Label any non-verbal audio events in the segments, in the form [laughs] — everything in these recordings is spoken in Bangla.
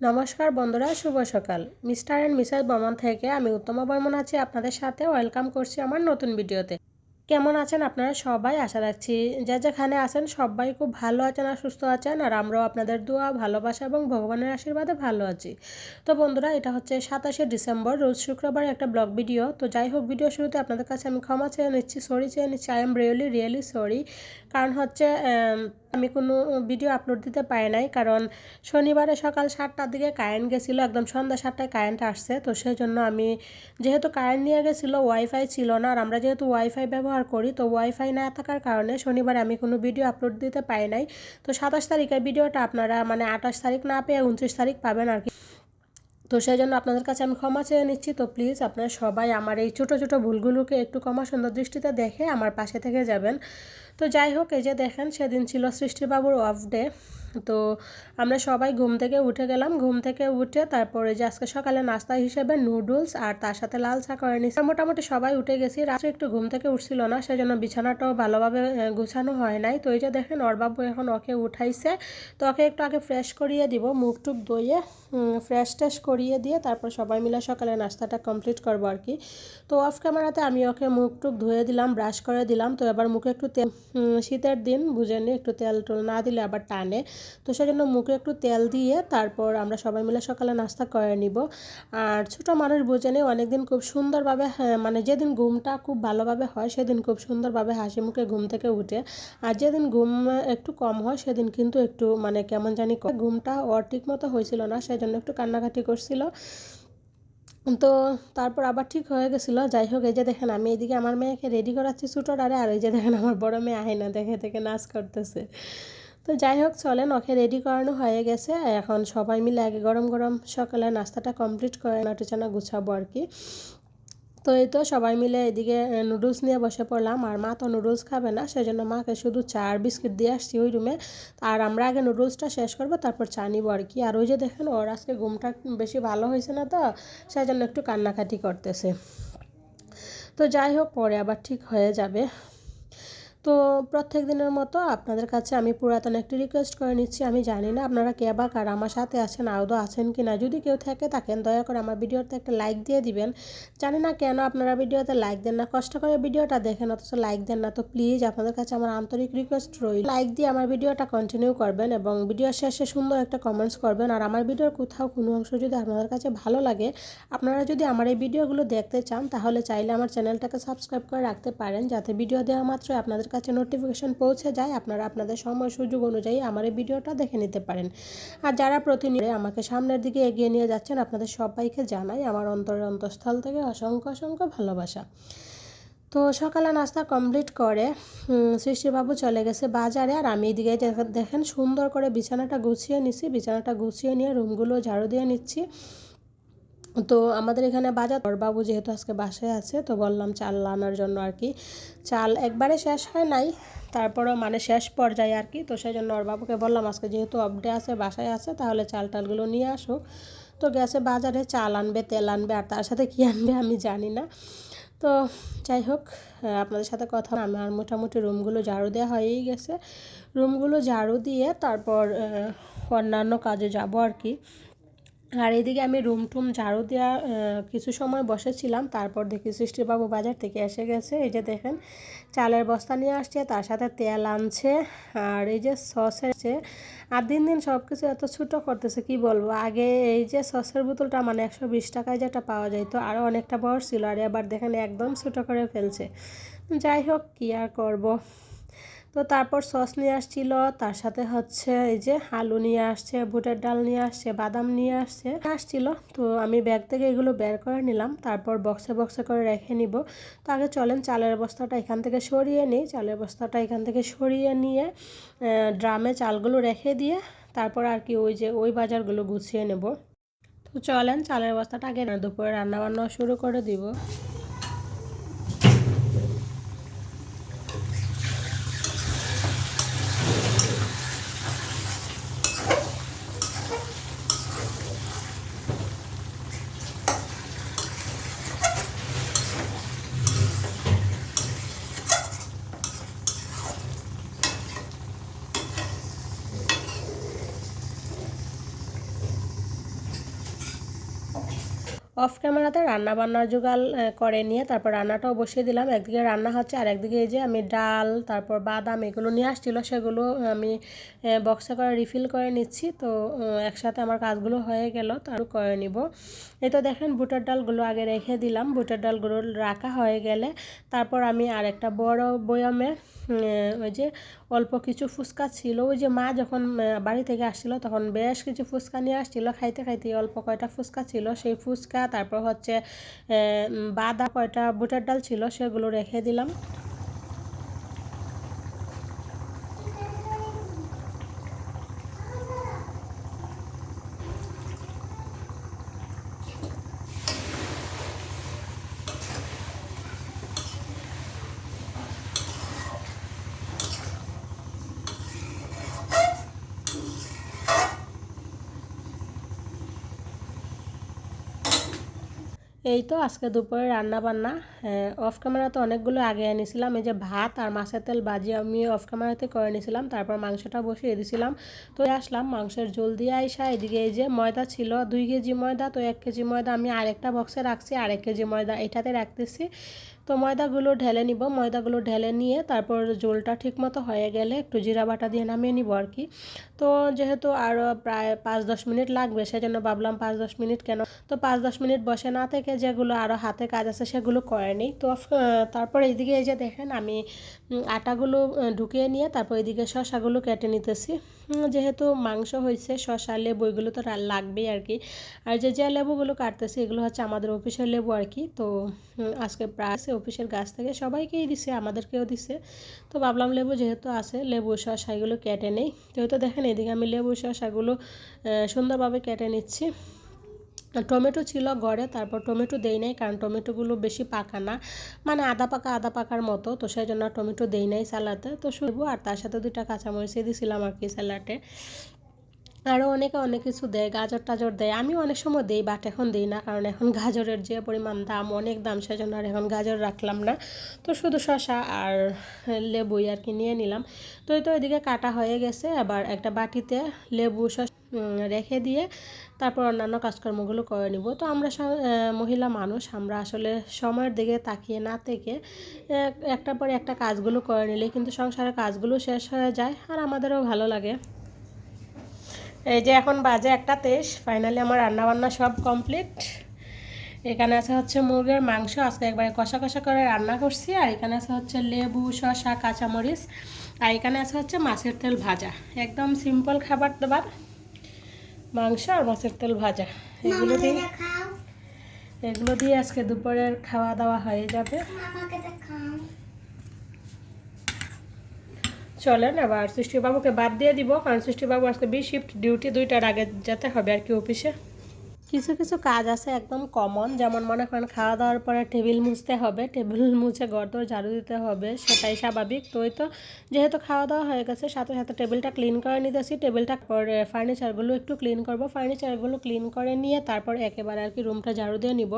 নমস্কার বন্ধুরা, শুভ সকাল। মিস্টার অ্যান্ড মিসেস বর্মন থেকে আমি উত্তমা বর্মন আছি আপনাদের সাথে। ওয়েলকাম করছি আমার নতুন ভিডিওতে। কেমন আছেন আপনারা সবাই? আশা রাখছি যে যেখানে আছেন সবাই খুব ভালো আছেন আর সুস্থ আছেন। আর আমরাও আপনাদের দোয়া, ভালোবাসা এবং ভগবানের আশীর্বাদে ভালো আছি। তো বন্ধুরা, এটা হচ্ছে সাতাশে ডিসেম্বর, রোজ শুক্রবার একটা ব্লগ ভিডিও। তো যাই হোক, ভিডিও শুরুতে আপনাদের কাছে আমি ক্ষমা চেয়ে নিচ্ছি। সরি চেয়ে নিচ্ছি I am really really sorry কারণ হচ্ছে আমি কোনো ভিডিও আপলোড দিতে পারি নাই। কারণ শনিবারে সকাল সাতটার দিকে কারেন্ট গেছিল, একদম সন্ধ্যা সাতটায় কারেন্ট আসছে। তো সেই জন্য আমি যেহেতু কারেন্ট নিয়ে গেছিল ওয়াইফাই ছিল না। আর আমরা যেহেতু ওয়াইফাই ব্যবহার করি, তো ওয়াইফাই না থাকার কারণে শনিবারে আমি কোনো ভিডিও আপলোড দিতে পারি নাই। তো সাতাশ তারিখের ভিডিওটা আপনারা মানে আঠাশ তারিখ না পেয়ে উনত্রিশ তারিখ পাবেন আর কি। তো সেই জন্য আপনাদের কাছে আমি ক্ষমা চেয়ে নিচ্ছি। তো প্লিজ আপনারা সবাই আমার এই ছোটো ছোটো ভুলগুলোকে একটু ক্ষমা সুন্দর দৃষ্টিতে দেখে আমার পাশে থেকে যাবেন। তো যাই হোক, এই যে দেখেন, সেদিন ছিল সৃষ্টিবাবুর অফ ডে তো আমরা সবাই ঘুম থেকে উঠে গেলাম। ঘুম থেকে উঠে তারপরে যে আজকে সকালে নাস্তা হিসেবে নুডলস আর তার সাথে লাল চা করে নিছি মোটামুটি সবাই উঠে গেছি। রাত্রে একটু ঘুম থেকে উঠছিল না, সেজন্য বিছানাটাও ভালোভাবে গুছানো হয় নাই। তো এই যে দেখেন ওরবাবু এখন ওকে উঠাইছে। তো ওকে একটু আগে ফ্রেশ করিয়ে দিব, মুখ টুক ধুয়ে ফ্রেশ ট্রেশ করিয়ে দিয়ে তারপর সবাই মিলে সকালে নাস্তাটা কমপ্লিট করব আর কি। তো অফ ক্যামেরাতে আমি ওকে মুখ টুক ধুয়ে দিলাম ব্রাশ করে দিলাম। তো এবার মুখে একটু তেল শীতের দিন বুঝে নি একটু তেল টোল না দিলে আবার টানে। তো সেজন্য মুখে একটু তেল দিয়ে তারপর আমরা সবাই মিলে সকালে নাস্তা করে নিব। আর ছোটো মানুষ বুঝে নিই অনেকদিন খুব সুন্দরভাবে হ্যাঁ, মানে যেদিন ঘুমটা খুব ভালোভাবে হয় সেদিন খুব সুন্দরভাবে হাসি মুখে ঘুম থেকে উঠে। আর যেদিন ঘুম একটু কম হয় সেদিন কিন্তু একটু মানে কেমন জানি ঘুমটা ওর ঠিক মতো হয়েছিল না সেই জন্য একটু কান্নাকাটি করছিল। তো তারপর আবার ঠিক হয়ে গেছিল। যাই হোক এই যে দেখেন আমি এদিকে আমার মেয়েকে রেডি করাচ্ছি ছোটোর আরে আর এই যে দেখেন আমার বড় মেয়ে আহে না দেখে দেখে নাচ করতেছে। তো যাই হোক চলেন, ওকে রেডি করানো হয়ে গেছে। এখন সবাই মিলে আগে গরম গরম সকালে নাস্তাটা কমপ্লিট করে নাটিচানা গুছাবো আর কি। তো এই তো সবাই মিলে এদিকে নুডলস নিয়ে বসে পড়লাম। আর মা তো নুডলস খাবে না সেই জন্য মাকে শুধু চা আর বিস্কিট দিয়ে আসছি ওই রুমে আর আমরা আগে নুডলসটা শেষ করব, তারপর চা নিবো আর কি। আর ওই যে দেখেন, ওর আজকে ঘুমটা বেশি ভালো হয়েছে না তো সেই জন্য একটু কান্নাকাটি করতেছে। তো যাই হোক, পরে আবার ঠিক হয়ে যাবে। তো প্রত্যেক দিনের মতো আপনাদের কাছে আমি পুরাতন একটি রিকোয়েস্ট করে নিচ্ছি। আমি জানি না আপনারা কে বা কার আমার সাথে আছেন, আদৌ আছেন কি না যদি কেউ থেকে থাকেন দয়া করে আমার ভিডিওতে একটা লাইক দিয়ে দিবেন। জানি না কেন আপনারা ভিডিওতে লাইক দেন না, কষ্ট করে ভিডিওটা দেখেন, অথচ লাইক দেন না। তো প্লিজ আপনাদের কাছে আমার আন্তরিক রিকোয়েস্ট রইল। লাইক দিয়ে আমার ভিডিওটা কন্টিনিউ করবেন এবং ভিডিও শেষে সুন্দর একটা কমেন্টস করবেন। আর আমার ভিডিওর কোথাও কোনো অংশ যদি আপনাদের কাছে ভালো লাগে, আপনারা যদি আমার এই ভিডিওগুলো দেখতে চান, তাহলে চাইলে আমার চ্যানেলটাকে সাবস্ক্রাইব করে রাখতে পারেন। যাতে ভিডিও দেওয়া মাত্র আপনাদের কাছে নোটিফিকেশান পৌঁছে যায়, আপনারা আপনাদের সময় সুযোগ অনুযায়ী আমার এই ভিডিওটা দেখে নিতে পারেন। আর যারা প্রতিনিয়ত আমাকে সামনের দিকে এগিয়ে নিয়ে যাচ্ছেন, আপনাদের সবাইকে জানাই আমার অন্তরের অন্তঃস্থল থেকে অসংখ্য অসংখ্য ভালোবাসা। তো সকালে নাস্তা কমপ্লিট করে সৃষ্টিবাবু চলে গেছে বাজারে, আর আমি এদিকে দেখেন সুন্দর করে বিছানাটা গুছিয়ে নিচ্ছি বিছানাটা গুছিয়ে নিয়ে রুমগুলো ঝাড়ু দিয়ে নিচ্ছি। তো আমাদের এখানে বাজার বাবু যেহেতু আজকে বাসায় আছে, তো বললাম চাল আনার জন্য আর কি। চাল একবারে শেষ হয় নাই, তারপরও মানে শেষ পর্যায়ে আর কি, তো সেই জন্য ওর বাবুকে বললাম আজকে যেহেতু অপডে আছে, বাসায় আছে, তাহলে চাল টালগুলো নিয়ে আসুক। তো গেছে বাজারে, চাল আনবে, তেল আনবে, আর তার সাথে কী আনবে আমি জানি না। তো যাই হোক আপনাদের সাথে কথা আমার মোটামুটি রুমগুলো ঝাড়ু দেওয়া হয়েই গেছে। রুমগুলো ঝাড়ু দিয়ে তারপর অন্যান্য কাজে যাব আর কি। আর এদিকে আমি রুম টুম ঝাড়ু দেওয়া কিছু সময় বসেছিলাম। তারপর দেখি সৃষ্টিবাবু বাজার থেকে এসে গেছে। এই যে দেখেন, চালের বস্তা নিয়ে আসছে, তার সাথে তেল আনছে, আর এই যে সস আছে আর দিন দিন সব কিছু এত ছোটো করতেছে, কি বলব? আগে এই যে সসের বোতলটা মানে একশো বিশ টাকায় যেটা পাওয়া যায় তো আরও অনেকটা বড় ছিল, আর এবার দেখেন একদম ছোটো করে ফেলছে। যাই হোক, কী আর করব? তো তারপর সস নিয়ে আসছিল, তার সাথে হচ্ছে এই যে আলু নিয়ে আসছে বুটের ডাল নিয়ে আসছে, বাদাম নিয়ে আসছে। আসছিল, তো আমি ব্যাগ থেকে এগুলো বের করে নিলাম, তারপর বক্সে বক্সে করে রেখে নিব। তো আগে চলেন চালের বস্তাটা এখান থেকে সরিয়ে নিই, চালের বস্তাটা এখান থেকে সরিয়ে নিয়ে ড্রামে চালগুলো রেখে দিয়ে তারপর আর কি ওই যে ওই বাজারগুলো গুছিয়ে নেব। তো চলেন চালের বস্তাটা আগে দুপুরে রান্নাবান্না শুরু করে দিব। অফ ক্যামেরাতে রান্না বান্নার জোগাল করে নিয়ে তারপর রান্নাটাও বসিয়ে দিলাম। একদিকে রান্না হচ্ছে আর একদিকে এই যে আমি ডাল, তারপর বাদাম এগুলো নিয়ে আসছিল, সেগুলো আমি বক্সে করে রিফিল করে নিচ্ছি। তো একসাথে আমার কাজগুলো হয়ে গেল তার করে নিব। এই তো দেখেন বুটের ডালগুলো আগে রেখে দিলাম। বুটের ডালগুলো রাখা হয়ে গেলে তারপর আমি আর একটা বড় বয়ামে ওই যে অল্প কিছু ফুচকা ছিল। ওই যে মা যখন বাড়ি থেকে আসছিল তখন বেশ কিছু ফুচকা নিয়ে আসছিল। খাইতে খাইতে অল্প কয়টা ফুচকা ছিল। সেই ফুচকা, তারপর হচ্ছে বাদা কয়টা, বুটের ডাল ছিল, সেগুলো রেখে দিলাম। এই তো আজকে দুপুরে রান্না বান্না। অফ ক্যামেরাতে অনেকগুলো আগে এনেছিলাম, এই যে ভাত আর মাছের তেল বাজি আমি অফ ক্যামেরাতে করে নিয়েছিলাম তারপর মাংসটা বসিয়ে দিয়েছিলাম তো আসলাম, মাংসের জল দিয়ে আইসা এদিকে এই যে ময়দা ছিল, দুই কেজি ময়দা, তো এক কেজি ময়দা আমি আরেকটা বক্সে রাখছি আর এক কেজি ময়দা এটাতে রাখতেছি। তো ময়দাগুলো ঢেলে নিব। ময়দাগুলো ঢেলে নিয়ে তারপর জোলটা ঠিকমতো হয়ে গেলে একটু জিরা বাটা দিয়ে নামিয়ে নিব আর কি। তো যেহেতু আরও প্রায় পাঁচ দশ মিনিট লাগবে, সেজন্য ভাবলাম পাঁচ দশ মিনিট কেন? তো পাঁচ দশ মিনিট বসে না থেকে যেগুলো আরও হাতে কাজ আছে সেগুলো করে নিই। তো তারপর এইদিকে এই যে দেখেন আমি আটাগুলো ঢুকিয়ে নিয়ে তারপর এইদিকে শশাগুলো কেটে নিতেছি। যেহেতু মাংস হয়েছে শশা, লেবু এগুলো তো লাগবেই আর কি। আর যে যে লেবুগুলো কাটতেছি এগুলো হচ্ছে আমাদের অফিসের লেবু আর কি। তো আজকে প্রায় অফিসের গাছ থেকে সবাইকেই দিছে আমাদেরকেও দিছে। তো ভাবলাম লেবু যেহেতু আছে লেবু শশা এগুলো কেটে নেই। তো দেখেন এদিকে আমি লেবু শশাগুলো আহ, সুন্দরভাবে কেটে নিচ্ছি। টমেটো ছিল ঘরে তারপর টমেটো দেই নাই কারণ টমেটোগুলো বেশি পাকা না। মানে আদা পাকা আদা পাকার মতো তো সেই জন্য টমেটো দেই নাই স্যালাডে তো শুধু আর তার সাথে দুইটা কাঁচামরিচ দিয়েছিলাম আর কি স্যালাডে। আরও অনেকে অনেক কিছু দেয় গাজর টাজর দেয়। আমি অনেক সময় দেই বাট এখন দিই না কারণ এখন গাজরের যে পরিমাণ দাম অনেক দাম সেজন্য আর এখন গাজর রাখলাম না। তো শুধু শশা আর লেবুই আর কি নিয়ে নিলাম। তো এই তো এদিকে কাটা হয়ে গেছে আবার একটা বাটিতে লেবু উম, রেখে দিয়ে তারপর অন্যান্য কাজকর্মগুলো করে নিব। তো আমরা মহিলা মানুষ আমরা আসলে সময়ের দিকে তাকিয়ে না থেকে এক- একটার পর একটা কাজগুলো করে নিলে কিন্তু সংসারের কাজগুলো শেষ হয়ে যায় আর আমাদেরও ভালো লাগে। এই যে এখন বাজে একটা তেইশ ফাইনালি আমার রান্নাবান্না সব কমপ্লিট এখানে আছে হচ্ছে মুরগির মাংস আজকে একবারে কষা কষা করে রান্না করছি। আর এখানে আছে হচ্ছে লেবু শসা কাঁচামরিচ। আর এখানে আছে হচ্ছে মাছের তেল ভাজা। একদম সিম্পল খাবার দাবার মাংস আর মাছের তেল ভাজা। এগুলো দিয়ে এগুলো দিয়ে আজকে দুপুরের খাওয়া দাওয়া হয়ে যাবে। চলেন আবার সৃষ্টিবাবুকে বাদ দিয়ে দিব, কারণ সৃষ্টিবাবু আজকে বি শিফট ডিউটি দুইটার আগে যেতে হবে আর কি অফিসে কিছু কিছু কাজ আছে একদম কমন যেমন মনে করেন খাওয়া দাওয়ার পরে টেবিল মুছতে হবে টেবিল [laughs] মুছে ঘর দর ঝাড়ু দিতে হবে, সেটাই স্বাভাবিক। তো তো যেহেতু খাওয়া দাওয়া হয়ে গেছে, সাথে সাথে টেবিলটা ক্লিন করে নিতেছি টেবিলটা পরে ফার্নিচারগুলো একটু ক্লিন করব ফার্নিচারগুলো ক্লিন করে নিয়ে তারপর একেবারে আর কি রুমটা ঝাড়ু দিয়ে নিব।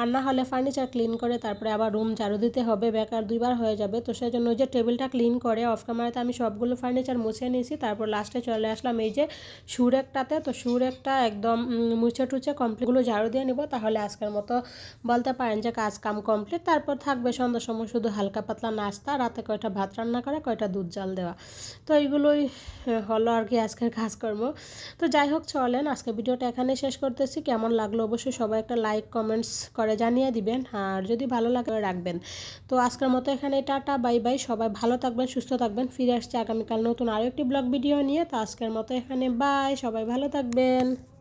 আর না হলে ফার্নিচার ক্লিন করে তারপরে আবার রুম ঝাড়ু দিতে হবে, বেকার দুইবার হয়ে যাবে। তো সেই জন্য ওই যে টেবিলটা ক্লিন করে অফ ক্যামেরাতে আমি সবগুলো ফার্নিচার মুছে নিয়েছি, তারপর লাস্টে চলে আসলাম এই যে সুর একটাতে তো সুর একটা একদম মুছে টুছে কমপ্লিটগুলো ঝাড়ু দিয়ে নিব, তাহলে আজকের মতো বলতে পারেন যে কাজ কাম কমপ্লিট তারপর থাকবে সন্ধ্যার সময় শুধু হালকা পাতলা নাস্তা, রাতে কয়টা ভাত রান্না করা, কয়টা দুধ জাল দেওয়া। তো এইগুলোই হলো আর কি আজকের কাজকর্ম। তো যাই হোক, চলেন, আজকে ভিডিওটা এখানে শেষ করতেছি। কেমন লাগল অবশ্যই সবাই একটা লাইক কমেন্টস করে জানিয়ে দিবেন। আর যদি ভালো লাগে, রাখবেন। তো আজকের মতো এখানে টাটা, বাই বাই। সবাই ভালো থাকবেন, সুস্থ থাকবেন, ফিরে আসছে আগামীকাল নতুন আরও একটি ব্লগ ভিডিও নিয়ে। তো আজকের মতো এখানে বাই সবাই ভালো থাকবেন।